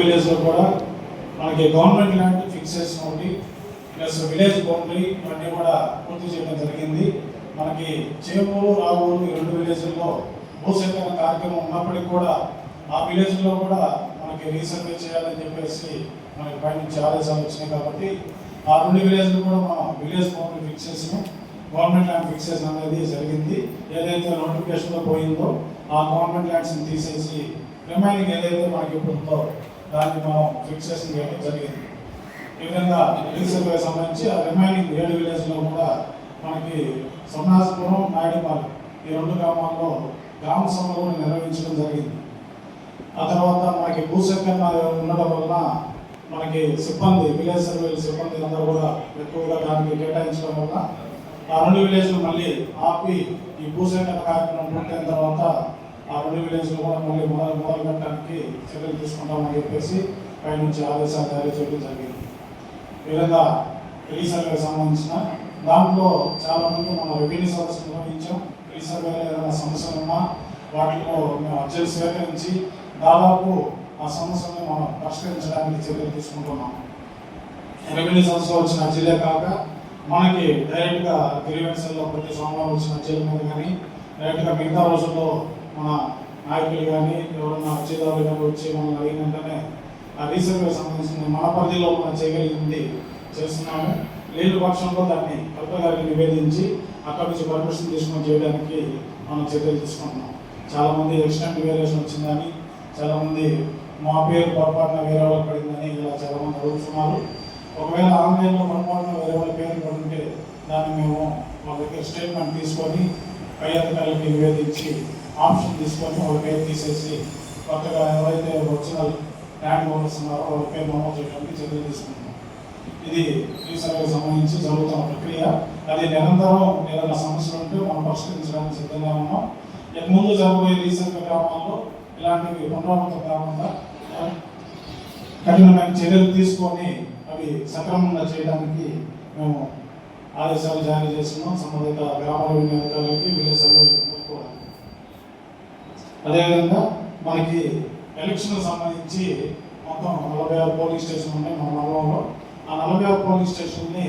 విలేజ్లో కూడా మనకి గవర్నమెంట్ ల్యాండ్ ఫిక్స్ చేసిన ఒకటి ప్లస్ విలేజ్ బౌండరీ ఇవన్నీ కూడా పూర్తి చేయడం జరిగింది. మనకి చేపూరు రాగూరు ఈ రెండు విలేజ్ల్లో భూసేకరణ కార్యక్రమం ఉన్నప్పటికీ కూడా ఆ విలేజ్లో కూడా మనకి రీసర్వే చేయాలని చెప్పేసి మనకి పైనుంచి ఆదేశాలు వచ్చినాయి కాబట్టి ఆ రెండు విలేజ్లు కూడా మనం విలేజ్ బౌండరీ ఫిక్స్ చేసినాం. గవర్నమెంట్ ల్యాండ్ ఫిక్స్ చేసిన అనేది జరిగింది. ఏదైతే నోటిఫికేషన్లో పోయిందో ఆ గవర్నమెంట్ ల్యాండ్స్ని తీసేసి రిమైనింగ్ ఏదైతే మనకి ఇప్పుడు దాన్ని మనం ఫిక్స్ చేసి వేయడం జరిగింది. ఈ విధంగా రీసర్వే సంబంధించి ఆ రిమైనింగ్ ఏడు విలేజ్లో కూడా మనకి సోమనాథపురం నాయుడుపాలెం ఈ రెండు గ్రామాల్లో గ్రామ సభలు నిర్వహించడం జరిగింది. ఆ తర్వాత మనకి భూసేకరణ ఉండడం వలన మనకి సిబ్బంది విలేజ్ సర్వేల సిబ్బంది అందరూ కూడా ఎక్కువగా దానికి కేటాయించడం వల్ల ఆ రెండు విలేజ్లు మళ్ళీ ఆపి ఈ భూసేకరణ కార్యక్రమం పూర్తయిన తర్వాత ఆ రెండు విలేజ్లో కూడా మళ్ళీ మొదలు మొదలు పెట్టడానికి చర్యలు తీసుకుంటామని చెప్పేసి పైనుంచి ఆదేశాలు జారీ చేయడం జరిగింది. ఈ విధంగా రీసర్వేకి సంబంధించిన దాంట్లో చాలా మంది మనం రెవెన్యూ సర్వీస్ నిర్వహించాం. రీసర్వేలో ఏదైనా సమస్యలు ఉన్నా వాటిలో మేము అర్జీలు స్వీకరించి దాదాపు ఆ సమస్యలను మనం పరిష్కరించడానికి చర్యలు తీసుకుంటున్నాం. రెవెన్యూ సంస్థ వచ్చిన అర్జీలే కాక మనకి డైరెక్ట్గా గ్రీవెన్స్లో ప్రతి సోమవారం వచ్చిన అర్జీల మీద కానీ డైరెక్ట్గా మిగతా రోజుల్లో మన నాయకులు కానీ ఎవరన్నా అర్జీదారులు కానీ వచ్చి మనం అడిగిన వెంటనే ఆ రీసర్వే సంబంధించిన మన పరిధిలో మనం చేయగలిగింది చేస్తున్నాము. నీళ్ళు పక్షంలో దాన్ని కలెక్టర్ గారికి నివేదించి అక్కడి నుంచి పర్మిషన్ తీసుకొని చేయడానికి మనం చర్యలు తీసుకుంటున్నాం. చాలా మంది ఎక్స్టెంట్ వేరియేషన్ వచ్చిందని చాలా మంది మా పేరు పొరపాటున వేరే వాళ్ళకి పడిందని ఇలా చాలా మంది అడుగుతున్నారు. ఒకవేళ ఆన్లైన్లో పొరపాటున వేరే వాళ్ళ పేరు పడుంటే దాన్ని మేము వాళ్ళ దగ్గర స్టేట్మెంట్ తీసుకొని పై అధికారులకి నివేదించి ఆప్షన్ తీసుకొని వాళ్ళ పేరు తీసేసి కొత్తగా ఎవరైతే ఒరిజినల్ ల్యాండ్ ఓనర్స్ ఉన్నారో వాళ్ళ పేరు నమోదు చేయడానికి చర్యలు తీసుకుంటున్నాం. ఇది ఈ సంబంధించి జరుగుతున్న ప్రక్రియ. అది నిరంతరం ఏదైనా సమస్యలు ఉంటే మనం పరిష్కరించడానికి సిద్ధంగా ఉన్నాం. ఇక ముందు జరగబోయే రీసర్వే గ్రామాల్లో ఇలాంటివి పునరావృతం కాకుండా కఠినమైన చర్యలు తీసుకొని అవి సక్రమంగా చేయడానికి మేము ఆదేశాలు జారీ చేస్తున్నాం. సంబంధిత గ్రామాల వినియోగదారులకి అధికారులకి విలేజ్ సర్వేలకు కూడా అదేవిధంగా మనకి ఎలక్షన్ సంబంధించి మొత్తం నలభై ఆరు పోలీస్ స్టేషన్ ఉన్నాయి మన నగరంలో ఆ నలభై ఆరు పోలీస్ స్టేషన్ని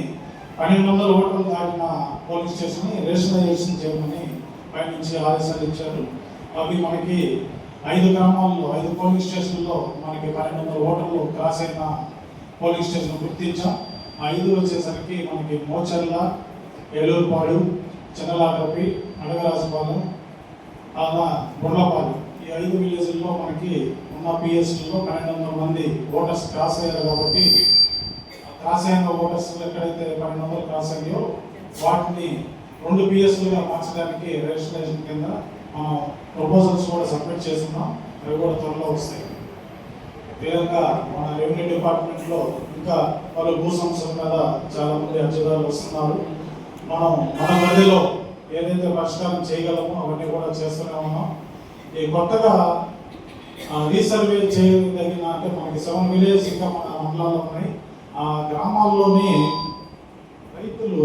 పన్నెండు వందల ఓట్లు దాటిన పోలీస్ స్టేషన్ని రేషనలైజేషన్ చేయమని పైనుంచి ఆదేశాలు ఇచ్చారు. అవి మనకి ఐదు గ్రామాల్లో ఐదు పోలీస్ స్టేషన్లో మనకి పన్నెండు వందల ఓటర్లు క్రాస్ అయిన పోలీస్ స్టేషన్ గుర్తించాం. ఆ ఐదు వచ్చేసరికి మనకి మోచర్ల ఏలూరుపాడు చిన్నలాటపి అడగరాజుపాలెం అలా గుండ్లపాలెం ఈ ఐదు విలేజ్లో మనకి ఉన్న పిఎస్లో పన్నెండు వందల మంది ఓటర్స్ క్రాస్ అయ్యారు కాబట్టి క్రాస్ అయిన ఓటర్స్ ఎక్కడైతే పన్నెండు వందలు క్రాస్ అయ్యో వాటిని రెండు పిఎస్లుగా మార్చడానికి రిజిస్ట్రేషన్ కింద మనం ప్రపోజల్స్ కూడా సబ్మిట్ చేస్తున్నాం. అవి కూడా త్వరలో వస్తాయి. ఈ విధంగా మన రెవెన్యూ డిపార్ట్మెంట్లో ఇంకా పలు భూ సంస్థల మీద చాలామంది అర్జీదారులు వస్తున్నారు. మనం మన మధ్యలో ఏదైతే పరిష్కారం చేయగలమో అవన్నీ కూడా చేస్తూనే ఉన్నాం. ఈ కొత్తగా రీసర్వే చేయదగిన అంటే మనకి సెవెన్ విలేజ్ ఇంకా మన మండలాల్లో ఉన్నాయి. ఆ గ్రామాల్లోని రైతులు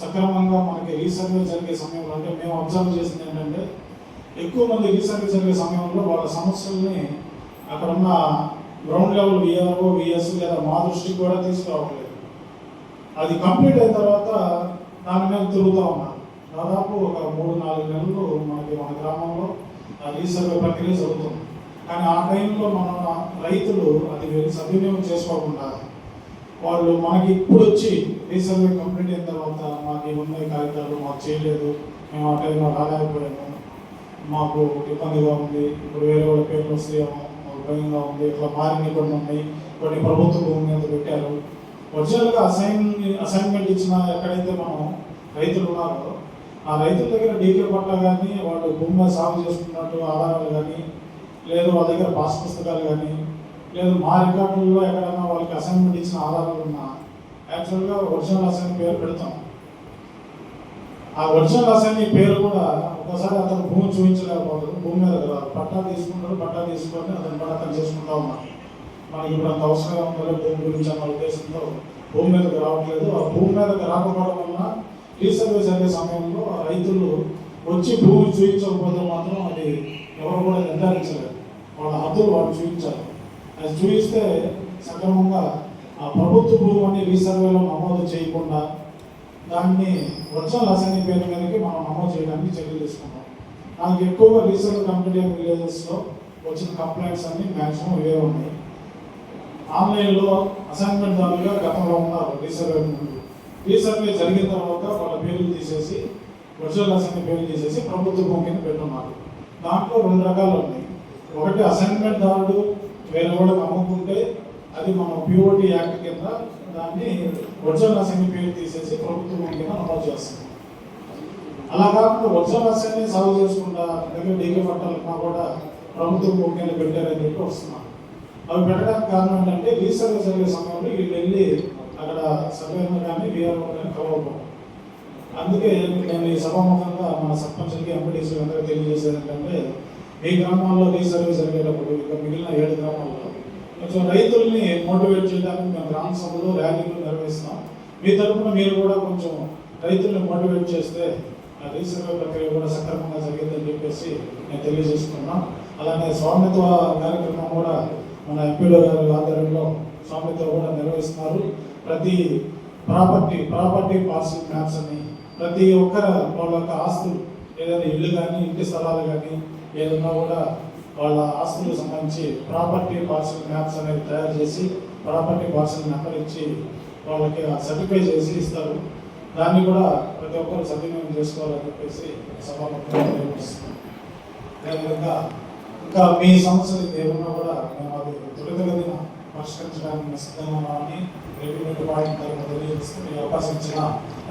సక్రమంగా మనకి రీసర్వే జరిగే సమయంలో అంటే మేము అబ్జర్వ్ చేసింది ఏంటంటే ఎక్కువ మంది రీసర్వే జరిగే సమయంలో వాళ్ళ సమస్యల్ని అక్కడ ఉన్న గ్రౌండ్ లెవెల్ విఆర్ఓ విఎస్ లేదా మా దృష్టికి కూడా తీసుకురావట్లేదు. అది కంప్లీట్ అయిన తర్వాత దాని మీద తిరుగుతూ ఉన్నారు. దాదాపు ఒక మూడు నాలుగు నెలలు మనకి మన గ్రామంలో ఆ రీసర్వే ప్రక్రియ జరుగుతుంది. కానీ ఆ టైంలో మన రైతులు అది సద్వినియోగం చేసుకోకుండా వాళ్ళు మనకి ఇప్పుడు వచ్చి రీసర్వే కంప్లీట్ అయిన తర్వాత మాకు ఉన్న కాగితాలు మాకు చేయలేదు మేము ఆ టైంలో రాలేకపోయాము మాకు ఇబ్బందిగా ఉంది ఇప్పుడు వేరే వాళ్ళ పేర్లు వస్తాయేమో మాకు భయంగా ఉంది ఇట్లా మారిన కొన్ని ఉన్నాయి కొన్ని ప్రభుత్వ భూమి మీద పెట్టారు. ఒరిజినల్గా అసైన్ అసైన్మెంట్ ఇచ్చిన ఎక్కడైతే మనం రైతులు ఉన్నారో ఆ రైతుల దగ్గర డీకే పట్ల కానీ వాళ్ళు భూమి మీద సాగు చేసుకున్నట్టు ఆధారాలు కానీ లేదు వాళ్ళ దగ్గర పాస్ పుస్తకాలు కానీ లేదు మా రికార్డుల్లో ఎక్కడైనా వాళ్ళకి అసైన్మెంట్ ఇచ్చిన ఆధారాలు ఉన్నా యాక్చువల్గా ఒరిజినల్ అసైన్ పేరు పెడతాం. ఆ ఒరిజినల్ అసైన్ పేరు కూడా ఒకసారి అతను భూమి చూపించలేకపోతాడు భూమి మీద రాదు పట్టా తీసుకుంటాడు పట్టా తీసుకొని అతను పని అతను చేసుకుంటా ఉన్నాడు. మనకి ఇప్పుడు అంత అవసరంగా ఉందో భూమి గురించి అన్న ఉద్దేశంతో భూమి మీదకి రావట్లేదు. ఆ భూమి మీదకి రాకపోవడం వల్ల రీసర్వే జరిగే సమయంలో రైతులు వచ్చి భూమి చూపించకపోతే మాత్రం అది ఎవరు కూడా నిర్ధారించలేదు. వాళ్ళ హద్దులు వాళ్ళు చూపించాలి అది చూపిస్తే సక్రమంగా ఆ ప్రభుత్వ భూమిని రీసర్వేలో నమోదు చేయకుండా దాన్ని ఒరిజినల్ అసెంబ్లీ పేరు మీదకి మనం నమోదు చేయడానికి చర్యలు తీసుకున్నాం. నాకు ఎక్కువగా రీసర్వే కంపెనీ విలేజెస్లో వచ్చిన కంప్లైంట్స్ అన్ని మ్యాక్సిమం ఇవే ఉన్నాయి. ఆన్లైన్లో అసైన్మెంట్ దానిగా గతంలో ఉన్నారు రీసర్వే ఈ సర్వే జరిగిన తర్వాత వాళ్ళ పేర్లు తీసేసి వర్చువల్ అసెంబ్లీ పేర్లు తీసేసి ప్రభుత్వ భూమిని పెట్టున్నారు దాంట్లో రెండు రకాలు ఉన్నాయి. ఒకటి అసైన్మెంట్ దారుడు వేరే వాళ్ళకి అమ్ముకుంటే అది మన పిఓటి యాక్ట్ కింద దాన్ని వర్చువల్ అసెంబ్లీ పేరు తీసేసి ప్రభుత్వ భూమి కింద నమోదు చేస్తుంది. అలా కాకుండా వర్చువల్ అసెంబ్లీ సాగు చేసుకుంటా దగ్గర డీకే పట్టాలన్నా కూడా ప్రభుత్వ భూమి కింద పెట్టారని చెప్పి వస్తున్నాం అవి పెట్టడానికి కారణం ఏంటంటే రీసర్వే జరిగే సమయంలో వీళ్ళు వెళ్ళి అక్కడ సభ్యులను కానీ వీఆర్ఓ కానీ కలవకపోవడం అందుకే నేను ఈ సభాముఖంగా మన సర్పంచ్కి ఎంపీటీసీ అందరికీ తెలియజేసేది ఏంటంటే మీ గ్రామాల్లో రీసర్వే జరిగేటప్పుడు ఇక మిగిలిన ఏడు గ్రామాల్లో కొంచెం రైతుల్ని మోటివేట్ చేయడానికి మేము గ్రామ సభలు ర్యాలీలు నిర్వహిస్తాం. మీ తరఫున మీరు కూడా కొంచెం రైతుల్ని మోటివేట్ చేస్తే ఆ రీసర్వే ప్రక్రియ కూడా సక్రమంగా జరిగిందని చెప్పేసి నేను తెలియజేసుకున్నాం అలానే స్వామిత్వ కార్యక్రమం కూడా మన ఎంపీడో గారి ఆధ్వర్యంలో స్వామిత్వ కూడా నిర్వహిస్తున్నారు ప్రతి ప్రాపర్టీ ప్రాపర్టీ పార్సల్ మ్యాప్స్ అని ప్రతి ఒక్కరు వాళ్ళ యొక్క ఆస్తులు ఏదైనా ఇల్లు కానీ ఇంటి స్థలాలు కానీ ఏదన్నా కూడా వాళ్ళ ఆస్తులకు సంబంధించి ప్రాపర్టీ పార్సిల్ మ్యాప్స్ అనేవి తయారు చేసి ప్రాపర్టీ పార్సల్ నెంబర్ ఇచ్చి వాళ్ళకి సర్టిఫై చేసి ఇస్తారు. దాన్ని కూడా ప్రతి ఒక్కరు సద్వినియోగం చేసుకోవాలని చెప్పేసి సభాపతి అదేవిధంగా ఇంకా మీ సమస్యలు ఏమన్నా కూడా పరిష్కరించడానికి మేము సిద్ధంగా ఉన్నామని రెవెన్యూ డిపార్ట్మెంట్ తరఫున తెలియజేస్తూ ఈ అవకాశం ఇచ్చిన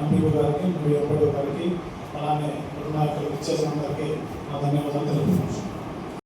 ఎంపీఓ గారికి మీ ఎంపీఓ గారికి అలానే నాయకులు ఇచ్చేసిన అందరికీ నా ధన్యవాదాలు తెలుపుతున్నాను.